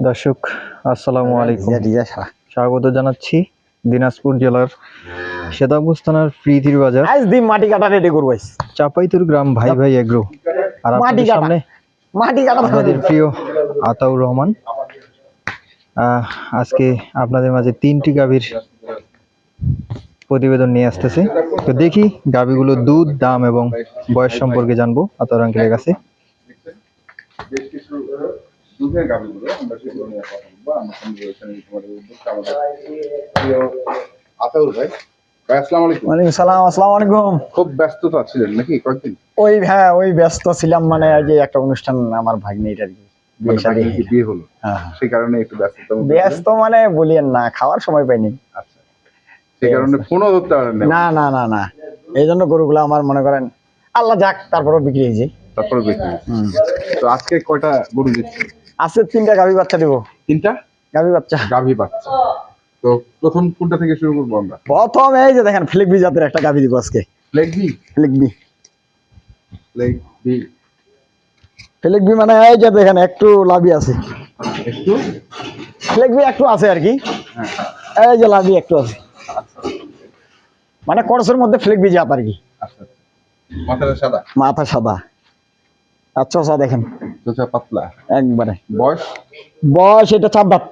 দর্শক আসসালামু আলাইকুম। স্বাগত জানাচ্ছি দিনাজপুর জেলার সেতাবুজ থানার প্রীতির বাজার। আজ দিন মাটি কাটা রেডি করব। চাপাইতুর গ্রাম ভাই ভাই এগ্রো। আর আপনাদের সামনে মাটি কাটা আমাদের প্রিয় আতাউর রহমান। আহ, আজকে আপনাদের মাঝে তিনটি গাভীর প্রতিবেদন নিয়ে আসতেছে। তো দেখি গাভীগুলো দুধ দাম এবং বয়স সম্পর্কে জানব আতাউর আঙ্কেলের কিছু। দুধের গাভিগুলো আমরা সেগুলো নিয়ে কথা বলব আমার সঙ্গে রয়েছেন তোমাদের উদ্যোক্তা আমাদের প্রিয় আতাউর ভাই ভাই আসসালামু আলাইকুম। ওয়ালাইকুম সালাম আসসালামু আলাইকুম। খুব ব্যস্ততা ছিলেন নাকি কয়েকদিন? ওই হ্যাঁ ওই ব্যস্ত ছিলাম মানে এই একটা অনুষ্ঠান আমার ভাগ্নির আর কি বিয়ে মানে হলো। হ্যাঁ। সেই কারণে একটু ব্যস্ততা ব্যস্ত মানে বলিয়েন না খাওয়ার সময় পাইনি। আচ্ছা। সেই কারণে ফোনও ধরতে পারেন না না না না। এই জন্য গরুগুলো আমার মনে করেন আল্লাহ যাক তারপরও বিক্রি হয়েছে। তারপরে বেঁচে তো আজকে কয়টা গরু দিচ্ছি আজকে তিনটা গাভী বাচ্চা দিব। তিনটা? গাভী বাচ্চা। গাভী বাচ্চা। তো প্রথম কোনটা থেকে শুরু করব আমরা? প্রথম এই যে দেখেন ফ্লিকবি জাতের একটা গাভী দিব আজকে। ফ্লিকবি লেগ বি ফ্লিকবি মানে এই যে দেখেন একটু লাভি আছে। একটু? ফ্লিকবি একটু আছে আর কি। হ্যাঁ এই যে লাভি একটু আছে। মানে করসের মধ্যে ফ্লিকবি জাত আর কি। আচ্ছা মাথাটা সাদা? মাথা সাদা। আচ্ছা চষা দেখেন। চোচা পাতলা। একবারে। বয়স? বয়স এটা চার দাঁত।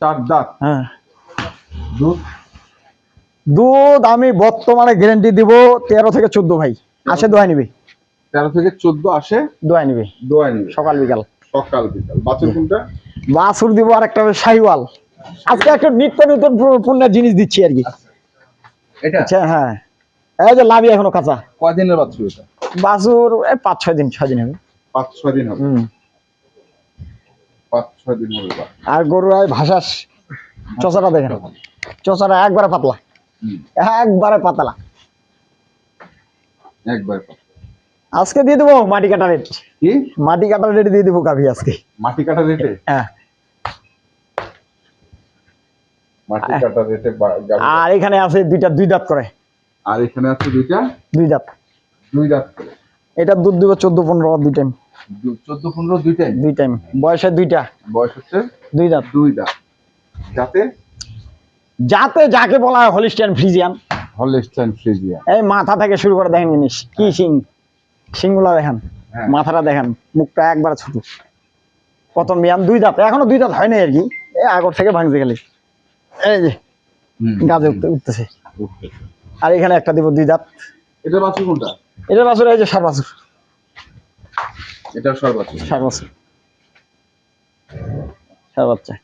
চার দাঁত? হ্যাঁ। দুধ? দুধ আমি বর্তমানে গ্যারেন্টি দিব তেরো থেকে চোদ্দ ভাই। আসে দোয়াই নিবি। তেরো থেকে চোদ্দ আসে? দোয়াই নিবি। দোয়া নিবে। সকাল বিকাল। সকাল বিকাল। বাছুর কোনটা? বাছুর দিব আর একটা শাহিওয়াল। আজকে একটা নিত্য নতুন পূ- পূর্ণের জিনিস দিচ্ছি আর কি। এটা? আচ্ছা হ্যাঁ। এই যে লাভি এখনও কাঁচা। কদিনের বাছুর এটা? বাছুর এই পাঁচ ছয় দিন ছয় দিন হবে। পাঁচ ছয় দিন হবে। পাঁচ ছয় দিন হবে আর গরুর এই ভাসাস চষাটা দেখেন চষাটা একবারে পাতলা। একবারে পাতলা। একবার। আজকে দিয়ে দেবো মাটি কাটা রেট। কি? মাটি কাটা রেট দিয়ে দেবো গাভি আজকে। মাটি কাটা রেটে? হ্যাঁ। মাটি কাটা রেটে আর এখানে আছে দুইটা দুই দাঁত করে। আর এখানে আছে দুইটা? দুই দাঁত। দুই দাঁত করে। এটা দুধ দিব চোদ্দ পনেরো দুই টাইম চোদ্দ পনেরো দুইটাই দুই টাইম বয়সে দুইটা? বয়স হচ্ছে? দুই দাঁত। দুই দাঁত। যাতে? যাতে যাকে বলা হয় হলিস্টিয়ান ফ্রিজিয়ান হলস্টাইন ফ্রিজিয়া এই মাথা থেকে শুরু করে দেখেন জিনিস। কি সিং সিংগুলা দেখেন। হ্যাঁ। মাথাটা দেখেন। মুখটা একবার ছোট প্রথম বিয়ান দুই দাঁত। এখনও দুই দাঁত হয়নি আর কি। এই আগর থেকে ভাঙছে খালি। এই যে গাছে উঠতে উঠতেছে। আর এখানে একটা দিব দুই দাঁত। এটা বাছুর কোনটা? এটা বাছুর এই যে সার বাছুর। এটা সর বাছুর সার বাছুর বাচ্চা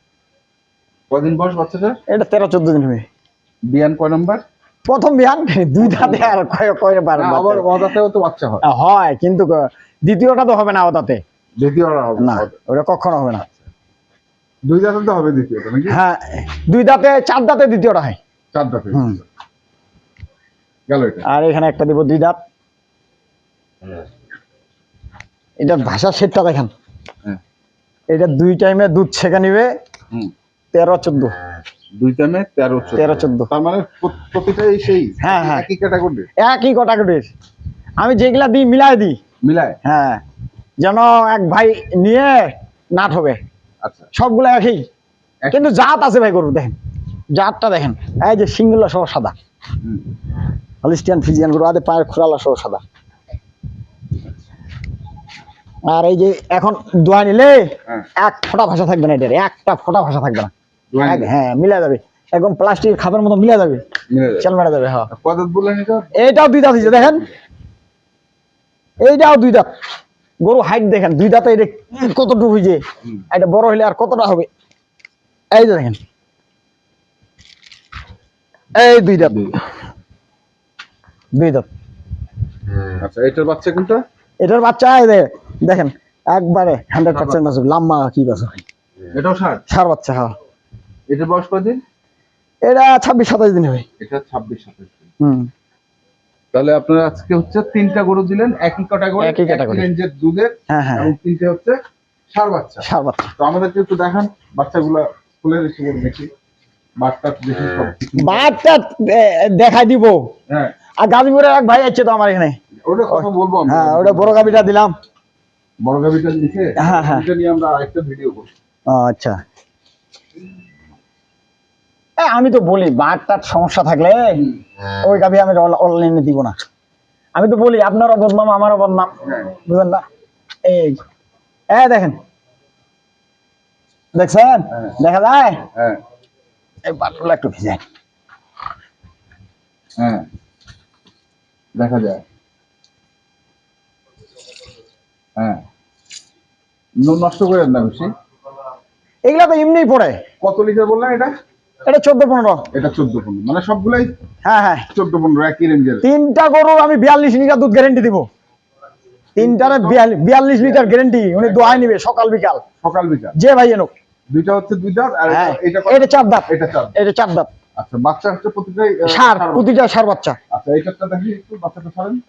কদিন বয়স বাচ্চাটা এটা তেরো চোদ্দ দিন হবে। বিয়ান কয় নম্বর? প্রথম বিয়ান দুই দাঁতে আর কয় কয় আবার অদাতেও তো বাচ্চা হয়। হয় কিন্তু দ্বিতীয়টা তো হবে না ওটাতে দ্বিতীয় হবে না। ওটা কখনো হবে না। দুই দাঁতে তো হবে দ্বিতীয়টা নাকি? হ্যাঁ দুই দাঁতে চার দাঁতে দ্বিতীয়টা হয়। চার দাঁতে। গেল এটা। আর এখানে একটা দিব দুই দাঁত। এটা ভাষার সেটটা দেখেন। হ্যাঁ। এটা দুই টাইমে দুধ ছেঁকে নিবে তেরো চোদ্দ। দুই টাইমে তেরো তেরো চোদ্দ। তার মানে প্রতিটাই সেই? হ্যাঁ, হ্যাঁ। একই ক্যাটাগরি একই আমি যেগুলা দিই মিলাই দিই। মিলায়? হ্যাঁ। যেন এক ভাই নিয়ে নাট হবে। আচ্ছা। সবগুলো একই। কিন্তু জাত আছে ভাই গরু দেখেন। জাতটা দেখেন। এই যে সিঙ্গুলা সহ সাদা। হলিস্টিয়ান ফিজিয়ান গরু আদে পায়ের খোরালা সহ সাদা। আর এই যে এখন দোয়া নিলে হ্যাঁ। এক ফোঁটা ভাষা থাকবে না এটার একটা ফোঁটা ভাষা থাকবে না। হ্যাঁ মিলা যাবে। একদম প্লাস্টিক খাবার মতো মিলা যাবে। চাল মেরা যাবে হ্যাঁ। কত দাঁত বললেন এটা? এইটাও দুই দাঁত হয়েছে দেখেন। এইটাও দুই দাঁত। গরু হাইট দেখেন দুই দাঁতে এটা কতটুকু হয়েছে? এটা বড় হলে আর কতটা হবে? এই যে দেখেন। এই দুই দাঁত। দুই। দাঁত। আচ্ছা এটার বাচ্চা কোনটা? এটার বাচ্চা এই যে দেখেন একবারে হান্ড্রেড পার্সেন্ট আছে লাম্বা কি বাচ্চা এটাও ষাট সার বাচ্চা হ্যাঁ। এটার বয়স কদিন এটা ছাব্বিশ সাতাশ দিন হবে এটা ছাব্বিশ সাতাশ দিন। হুম। তাহলে আপনারা আজকে হচ্ছে তিনটা গরু দিলেন একই ক্যাটাগরি একই category। রেঞ্জের দুধের হ্যাঁ হ্যাঁ। এবং তিনটে হচ্ছে সার বাচ্চা। সার বাচ্চা। তো আমাদেরকে একটু দেখান বাচ্চাগুলা খুলে রেখে দেখি। বাচ্চা। দেখাই দিব। হ্যাঁ। আর গাজীপুরে এক ভাই আছে তো আমার এখানে। ওটা কথা বলব হ্যাঁ ওটা বড় গাবিটা দিলাম। বড় গাভিটা লিখে হ্যাঁ, হ্যাঁ। এটা নিয়ে আমরা আরেকটা ভিডিও করব আচ্ছা। আমি তো বলি বাট টাট সমস্যা থাকলে ওই গাভি আমি অনলাইনে দিব না। আমি তো বলি আপনারও বদনাম আমারও বদনাম হ্যাঁ। বুঝলেন না? এই দেখেন। দেখছেন? হ্যাঁ। দেখা যায়? হ্যাঁ। এই একটু ভিজাই। হ্যাঁ। দেখা যায়। ন- নষ্ট করেন না বেশি? এগুলা তো এমনিই পড়ে। কত লিটার বললেন এটা? এটা চোদ্দ পনেরো। এটা চোদ্দ পনেরো। মানে সবগুলাই হ্যাঁ হ্যাঁ। চোদ্দ পনেরো একই রেঞ্জের। তিনটা গরু আমি বিয়াল্লিশ লিটার দুধ গ্যারেন্টি দিব। তিনটারে বিয়াল- বিয়াল্লিশ লিটার গ্যারেন্টি উনি দোয়াই নিবে সকাল বিকাল। সকাল বিকাল। যে ভাই এনুক। দুইটা হচ্ছে দুই দাঁত আর হ্যাঁ। এটা এটা চার দাঁত। এটা চার এটা চার দাঁত। আচ্ছা বাচ্চা হচ্ছে প্রতিটাই সার প্রতিটা সার বাচ্চা। আচ্ছা এইটারটা দেখি একটু বাচ্চাটা ছাড়েন।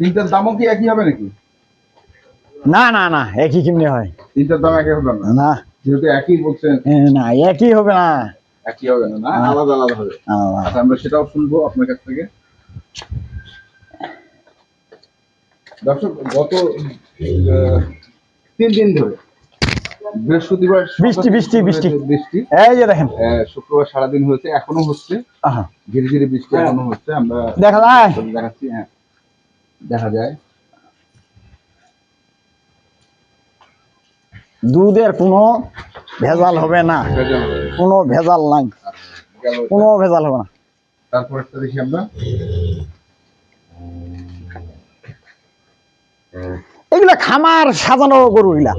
তিনটার দামও কি একই হবে নাকি? না না না একই কেমনি হয়। তিনটার দাম একই হবে না? না। যেহেতু একই বলছেন। না একই হবে না। একই হবে না না? হ্যাঁ। আলাদা আলাদা হবে। আচ্ছা আমরা সেটাও শুনব আপনার কাছ থেকে। দর্শক গত তিন দিন ধরে বৃহস্পতিবার বৃষ্টি, বৃষ্টি, বৃষ্টি। বৃষ্টি। এই যে দেখেন। আহ, শুক্রবার সারাদিন হয়েছে এখনও হচ্ছে। ধীরে ধীরে বৃষ্টি এখনও হচ্ছে আমরা দেখা দেখাচ্ছি হ্যাঁ। দেখা যায়। দুধের কোনো ভেজাল হবে না। কোনো ভেজাল নাই। কোনো ভেজাল হবে না। তারপর একটা দেখি আমরা। এগুলা খামার সাজানো গরু এগুলা।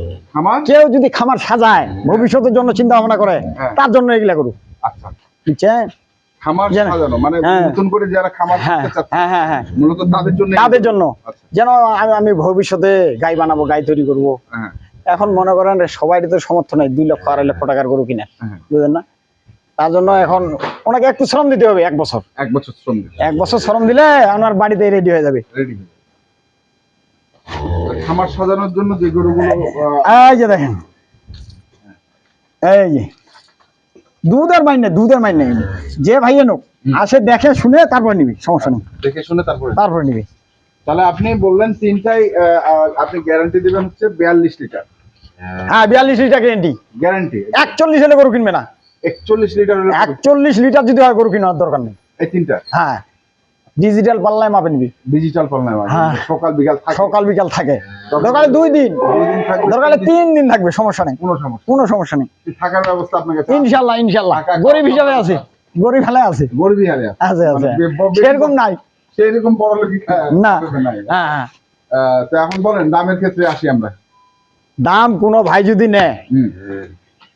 কেউ যদি খামার সাজায় ভবিষ্যতের জন্য চিন্তা ভাবনা করে হ্যাঁ। তার জন্য এগুলা গরু। আচ্ছা। বুঝছেন খামার সাজানো মানে। নতুন করে যারা খামার হ্যাঁ হ্যাঁ হ্যাঁ মূলত তাদের জন্য তাদের জন্য। যেন আমি আমি ভবিষ্যতে গাই বানাবো গাই তৈরি করব। এখন মনে করেন সবাই তো সমর্থ নাই দুই লক্ষ আড়াই লক্ষ টাকার গরু কিনা। হ্যাঁ। বুঝলেন না? তার জন্য এখন ওনাকে একটু শ্রম দিতে হবে এক বছর। এক বছর শ্রম এক বছর শ্রম দিলে ওনার বাড়িতে রেডি হয়ে যাবে। রেডি খামার সাজানোর জন্য যে গরুগুলো এই যে দেখেন। এই যে। দুধের মাইন নেই দুধের মাইন নেই। যে ভাই নোক আসে দেখে শুনে তারপর নিবি সমস্যা নেই। দেখে শুনে তারপরে? তারপর নিবি। তাহলে আপনি বললেন তিনটাই আপনি গ্যারান্টি দিবেন হচ্ছে বিয়াল্লিশ লিটার। হ্যাঁ বিয়াল্লিশ লিটার গ্যারেন্টি গ্যারান্টি একচল্লিশ হলে গরু কিনবে না। একচল্লিশ লিটার একচল্লিশ লিটার যদি হয় গরু কিনার দরকার নেই। এই তিনটা? হ্যাঁ। ডিজিটাল পাল্লায় মাপে নিবি। ডিজিটাল পাল নাই হ্যাঁ। সকাল বিকাল থাকে। সকাল বিকাল থাকে। দরকারে দুই দিন। দুই দিন থাকবে, দরকারে তিন দিন। থাকবে সমস্যা নেই। কোনো সমস্যা কোনো সমস্যা নেই। থাকার ব্যবস্থা ইনশাল্লাহ ইনশাল্লাহ। টাকা- গরিব হিসাবে আছে। গরিব ফেলে আছে। গরিবই হারে আছে। আছে আছে। মানে বে- বে- সেরকম নাই। সেরকম বড় লোক না। হ্যাঁ হ্যাঁ। তো এখন বলেন দামের ক্ষেত্রে আসি আমরা। দাম কোনো ভাই যদি নেয়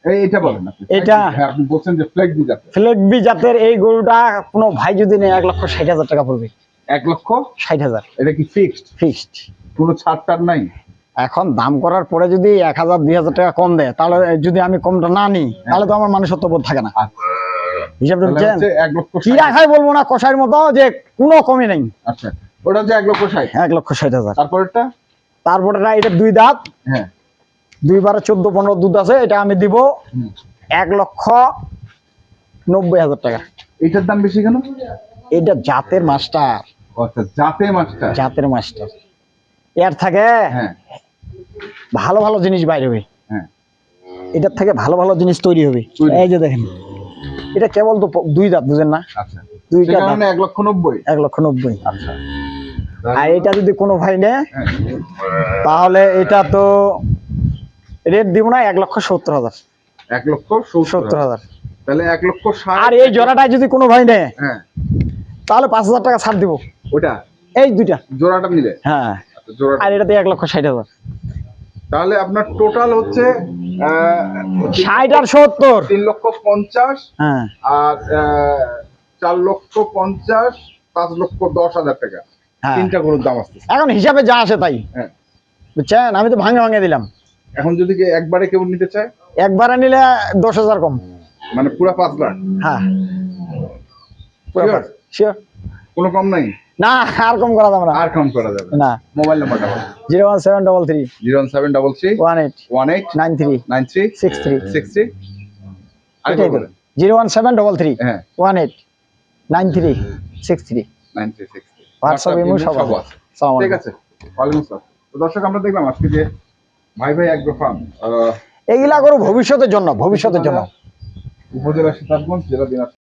এটা বলেন এটা- হ্যাঁ, আপনি বলছেন যে ফ্লেক দিয়ে ফ্লেগবি জাতের এই গরুটা কোনো ভাই যদি নেয় এক লক্ষ ষাট হাজার টাকা পড়বে। এক লক্ষ? ষাট হাজার। এটা কি ফিক্সড ফিক্সড কোনো ছাড় টাড় নাই? এখন দাম করার পরে যদি এক হাজার দুই হাজার টাকা কম দেয় তাহলে যদি আমি কমটা না নিই তাহলে তো আমার মানুষত্ব বোধ থাকে না। আচ্ছা। হিসাব বুঝছেন? কি রাখাই বলব না কষাইয়ের মতো যে কোনো কমই নেই। আচ্ছা ওটা হচ্ছে এক লক্ষ ষাট। এক লক্ষ ষাট হাজার। তারপরেরটা? তারপরে এটা দুই দাঁত। হ্যাঁ। দুইবারে চোদ্দ পনেরো দুধ আছে এটা আমি দিব এক লক্ষ নব্বই হাজার টাকা। এটার দাম বেশি কেন? এটা জাতের মাস্টার। আচ্ছা জাতের মাস্টার। এর থাকে হ্যাঁ। ভালো ভালো জিনিস বাইরে হবে। হ্যাঁ। এটার থেকে ভালো ভালো জিনিস তৈরি হবে। এই যে দেখেন এটা কেবল তো দুই দাঁত বুঝেন না? আচ্ছা। দুইটা এক লক্ষ নব্বই। এক লক্ষ নব্বই। আচ্ছা। আর এটা যদি কোনো ভাই নেয় হ্যাঁ। তাহলে এটা তো রেট দিব না এক লক্ষ সত্তর হাজার। এক লক্ষ সত্তর হাজার। তাহলে এক লক্ষ আর এই জোড়াটায় যদি কোনো ভাই নেয় হ্যাঁ। তাহলে পাঁচ হাজার টাকা ছাড় দিব। ওটা এই দুইটা। জোড়াটা নিলে? হ্যাঁ। আচ্ছা জোড়াটা। আর এটাতে এক লক্ষ ষাট হাজার। তাহলে আপনার টোটাল হচ্ছে ষাট আর সত্তর। তিন লক্ষ পঞ্চাশ হ্যাঁ। আর চার লক্ষ পঞ্চাশ পাঁচ লক্ষ দশ হাজার টাকা। হ্যাঁ। তিনটা গরুর দাম আসতেছে। এখন হিসাবে যা আসে তাই। হ্যাঁ। বুঝছেন? আমি তো ভাঙে ভাঙে দিলাম। এখন যদি একবারে কেউ নিতে চায়? একবারে নিলে দশ হাজার কম। মানে পুরা পাঁচ লাখ? হ্যাঁ? কোনো কম নাই? না আর কম করা যাবে না। আর কম করা যাবে না। মোবাইল নাম্বারটা zero one seven double three. Zero seven double three. One eight. One eight. Nine three. Nine three. Six three. Six three. Zero one seven double three. হ্যাঁ। One eight. Nine three. Six three. Nine three six WhatsApp imo সব আছে। ঠিক আছে। ওয়ালাইকুম আসসালাম। তো দর্শক আমরা দেখলাম আজকে যে ভাই ভাই এক ফার্ম এগুলা করো ভবিষ্যতের জন্য ভবিষ্যতের জন্য। উপজেলা সীতাবগঞ্জ জেলা দিনাজপুর।